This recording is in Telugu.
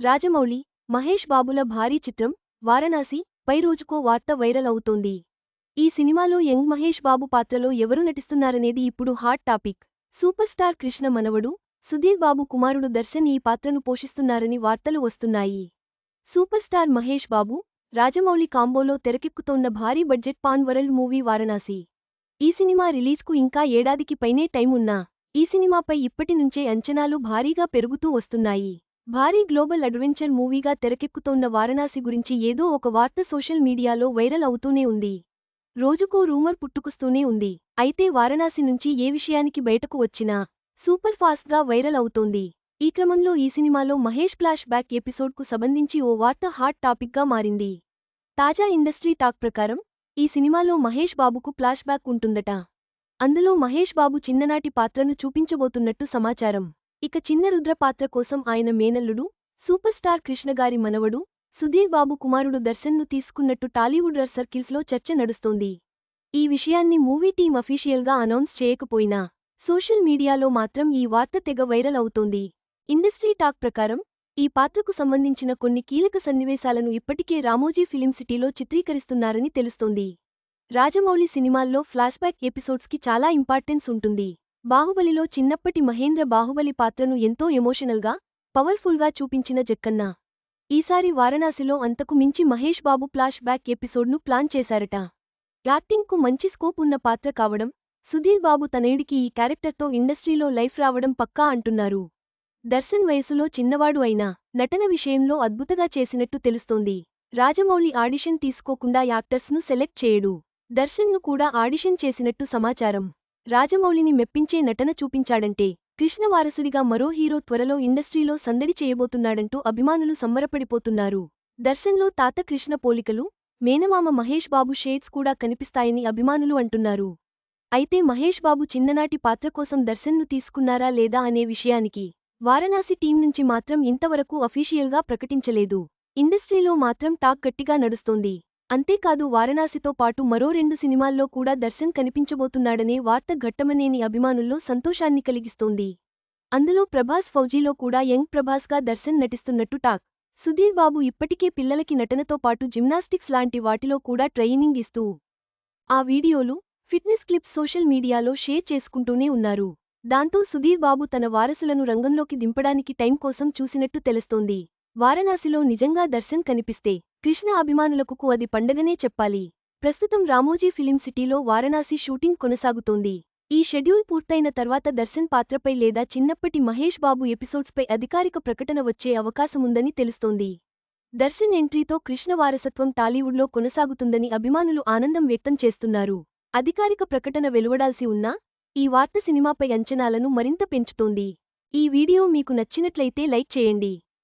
రాజమౌళి మహేష్ బాబుల భారీ చిత్రం వారణాసి పై రోజుకో వార్త వైరల్ అవుతోంది. ఈ సినిమాలో యంగ్ మహేష్ బాబు పాత్రలో ఎవరు నటిస్తున్నారనేది ఇప్పుడు hot topic. Super star Krishna మనవడు సుధీర్ బాబు కుమారుడు దర్శన్ ఈ పాత్రను పోషిస్తున్నారని వార్తలు వస్తున్నాయి. సూపర్ స్టార్ మహేష్ బాబు రాజమౌళి కాంబోలో తెరకెక్కుతోన్న భారీ budget pan world movie Varanasi. ఈ సినిమా రిలీజ్కు ఇంకా ఏడాదికి పైనే టైం ఉన్నా ఈ సినిమాపై ఇప్పటి నుంచే అంచనాలు భారీగా పెరుగుతూ వస్తున్నాయి. భారీ గ్లోబల్ అడ్వెంచర్ మూవీగా తెరకెక్కుతోన్న వారణాసి గురించి ఏదో ఒక వార్త సోషల్ మీడియాలో వైరల్ అవుతూనే ఉంది. రోజుకో రూమర్ పుట్టుకొస్తూనే ఉంది. అయితే వారణాసి నుంచి ఏ విషయానికి బయటకు వచ్చినా సూపర్ ఫాస్ట్గా వైరల్ అవుతోంది. ఈ క్రమంలో ఈ సినిమాలో మహేష్ ఫ్లాష్ బ్యాక్ ఎపిసోడ్కు సంబంధించి ఓ వార్త హాట్ టాపిక్గా మారింది. తాజా ఇండస్ట్రీ టాక్ ప్రకారం ఈ సినిమాలో మహేష్ బాబుకు ఫ్లాష్ బ్యాక్ ఉంటుందట. అందులో మహేష్ బాబు చిన్ననాటి పాత్రను చూపించబోతున్నట్టు సమాచారం. ఇక చిన్న రుద్ర పాత్ర కోసం ఆయన మేనల్లుడు సూపర్ స్టార్ కృష్ణగారి మనవడు సుధీర్ బాబు కుమారుడు దర్శన్ను తీసుకున్నట్టు టాలీవుడ్ రర్ సర్కిల్స్లో చర్చ నడుస్తోంది. ఈ విషయాన్ని మూవీ టీం అఫీషియల్గా అనౌన్స్ చేయకపోయినా సోషల్ మీడియాలో మాత్రం ఈ వార్త తెగ వైరల్ అవుతోంది. ఇండస్ట్రీ టాక్ ప్రకారం ఈ పాత్రకు సంబంధించిన కొన్ని కీలక సన్నివేశాలను ఇప్పటికే రామోజీ ఫిలిం సిటీలో చిత్రీకరిస్తున్నారని తెలుస్తోంది. రాజమౌళి సినిమాల్లో ఫ్లాష్బ్యాక్ ఎపిసోడ్స్కి చాలా ఇంపార్టెన్స్ ఉంటుంది. బాహుబలిలో చిన్నప్పటి మహేంద్ర బాహుబలి పాత్రను ఎంతో ఎమోషనల్గా పవర్ఫుల్గా చూపించిన జక్కన్న. ఈసారి వారణాసిలో అంతకు మించి మహేష్ బాబు ఫ్లాష్ బ్యాక్ ఎపిసోడ్ను ప్లాన్ చేశారట. యాక్టింగ్కు మంచి స్కోప్ ఉన్న పాత్ర కావడం సుధీర్ బాబు తనయుడికి ఈ క్యారెక్టర్తో ఇండస్ట్రీలో లైఫ్ రావడం పక్కా అంటున్నారు. దర్శన్ వయసులో చిన్నవాడు అయినా నటన విషయంలో అద్భుతగా చేసినట్టు తెలుస్తోంది. రాజమౌళి ఆడిషన్ తీసుకోకుండా యాక్టర్స్ను సెలెక్ట్ చేయడు. దర్శన్ను కూడా ఆడిషన్ చేసినట్టు సమాచారం. రాజమౌళిని మెప్పించే నటన చూపించాడంటే కృష్ణ వారసుడిగా మరో హీరో త్వరలో ఇండస్ట్రీలో సందడి చేయబోతున్నాడంటూ అభిమానులు సంబరపడిపోతున్నారు. దర్శన్లో తాత కృష్ణ పోలికలు మేనమామ మహేష్ బాబు షేడ్స్ కూడా కనిపిస్తాయని అభిమానులు అంటున్నారు. అయితే మహేష్ బాబు చిన్ననాటి పాత్ర కోసం దర్శన్ను తీసుకున్నారా లేదా అనే విషయానికి వారణాసి టీం నుంచి మాత్రం ఇంతవరకు అఫీషియల్గా ప్రకటించలేదు. ఇండస్ట్రీలో మాత్రం టాక్ గట్టిగా నడుస్తోంది. అంతేకాదు వారణాసితో పాటు మరో రెండు సినిమాల్లో కూడా దర్శన్ కనిపించబోతున్నాడనే వార్త ఘట్టమనేని అభిమానుల్లో సంతోషాన్ని కలిగిస్తోంది. అందులో ప్రభాస్ ఫౌజీలో కూడా యంగ్ ప్రభాస్గా దర్శన్ నటిస్తున్నట్టు టాక్. సుధీర్ బాబు ఇప్పటికే పిల్లలకి నటనతో పాటు జిమ్నాస్టిక్స్ లాంటి వాటిలో కూడా ట్రైనింగ్ ఇస్తూ ఆ వీడియోలు ఫిట్నెస్ క్లిప్స్ సోషల్ మీడియాలో షేర్ చేసుకుంటూనే ఉన్నారు. దాంతో సుధీర్ బాబు తన వారసులను రంగంలోకి దింపడానికి టైం కోసం చూసినట్టు తెలుస్తోంది. వారణాసిలో నిజంగా దర్శన్ కనిపిస్తే కృష్ణ అభిమానులకు అది పండగనే చెప్పాలి. ప్రస్తుతం రామోజీ ఫిలిం సిటీలో వారణాసి షూటింగ్ కొనసాగుతోంది. ఈ షెడ్యూల్ పూర్తయిన తర్వాత దర్శన్ పాత్రపై లేదా చిన్నప్పటి మహేష్ బాబు ఎపిసోడ్స్పై అధికారిక ప్రకటన వచ్చే అవకాశముందని తెలుస్తోంది. దర్శన్ ఎంట్రీతో కృష్ణ వారసత్వం టాలీవుడ్లో కొనసాగుతుందని అభిమానులు ఆనందం వ్యక్తం చేస్తున్నారు. అధికారిక ప్రకటన వెలువడాల్సి ఉన్నా ఈ వార్త సినిమాపై అంచనాలను మరింత పెంచుతోంది. ఈ వీడియో మీకు నచ్చినట్లయితే లైక్ చేయండి.